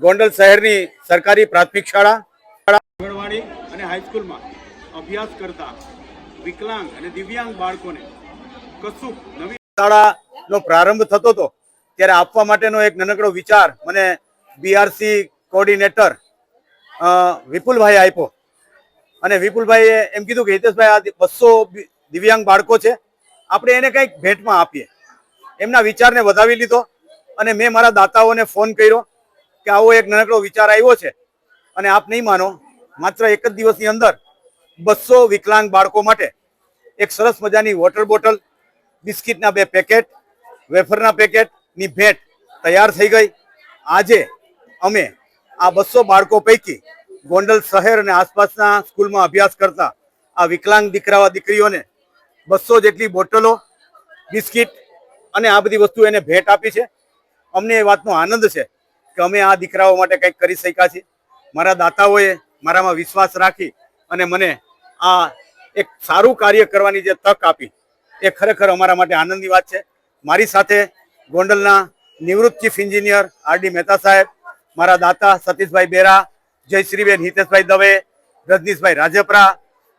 ગોંડલ શહેરની સરકારી પ્રાથમિક શાળા. આંગણવાડી અને હાઈસ્કૂલમાં અભ્યાસ કરતા વિકલાંગ અને દિવ્યાંગ બાળકોને કશું નવી શાળાનો પ્રારંભ થતો હતો ત્યારે આપવા માટેનો એક નાનકડો વિચાર મને બીઆરસી કોર્ડિનેટર વિપુલભાઈ આપ્યો. અને વિપુલભાઈએ એમ કીધું કે હિતેશભાઈ આ બસો દિવ્યાંગ બાળકો છે. આપણે એને કંઈક ભેટમાં આપીએ. એમના વિચારને વધાવી લીધો અને મેં મારા દાતાઓને ફોન કર્યો. કે આવો એક નાનકડો વિચાર આવ્યો છે અને આપ નહીં માનો, માત્ર એક જ દિવસની અંદર બસો વિકલાંગ બાળકો માટે એક સરસ મજાની વોટર બોટલ બિસ્કિટના બે પેકેટ વેફરના પેકેટની ભેટ તૈયાર થઈ ગઈ. આજે અમે આ બસો બાળકો પૈકી ગોંડલ શહેર અને આસપાસના સ્કૂલમાં અભ્યાસ કરતા આ વિકલાંગ દીકરાઓ દીકરીઓને બસો જેટલી બોટલો, બિસ્કિટ અને આ બધી વસ્તુ એને ભેટ આપી છે. અમને એ વાતનો આનંદ છે કે અમે આ દીકરાઓ માટે કંઈક કરી શક્યા છીએ. મારા દાતાઓએ મારામાં વિશ્વાસ રાખી અને મને આ એક સારું કાર્ય કરવાની જે તક આપી, એ ખરેખર અમારા માટે આનંદની વાત છે. મારી સાથે ગોંડલના નિવૃત્ત ચીફ એન્જિનિયર આરડી મહેતા સાહેબ, મારા દાતા સતીશભાઈ બેરા, જયશ્રીબેન હિતેશભાઈ દવે, રજનીશભાઈ રાજપરા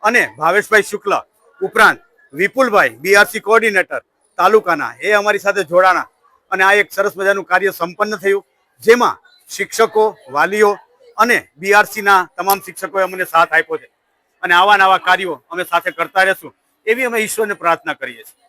અને ભાવેશભાઈ શુક્લ, ઉપરાંત વિપુલભાઈ બીઆરસી કોઓર્ડિનેટર તાલુકાના, એ અમારી સાથે જોડાણા. અને આ એક સરસ મજાનું કાર્ય સંપન્ન થયું. જેમાં શિક્ષકો, વાલીઓ અને બીઆરસીના તમામ શિક્ષકોએ અમને સાથ આપ્યો છે. અને આવા નવા કાર્યો અમે સાથે કરતા રહેશું, એવી અમે ઈશ્વરને પ્રાર્થના કરીએ છીએ.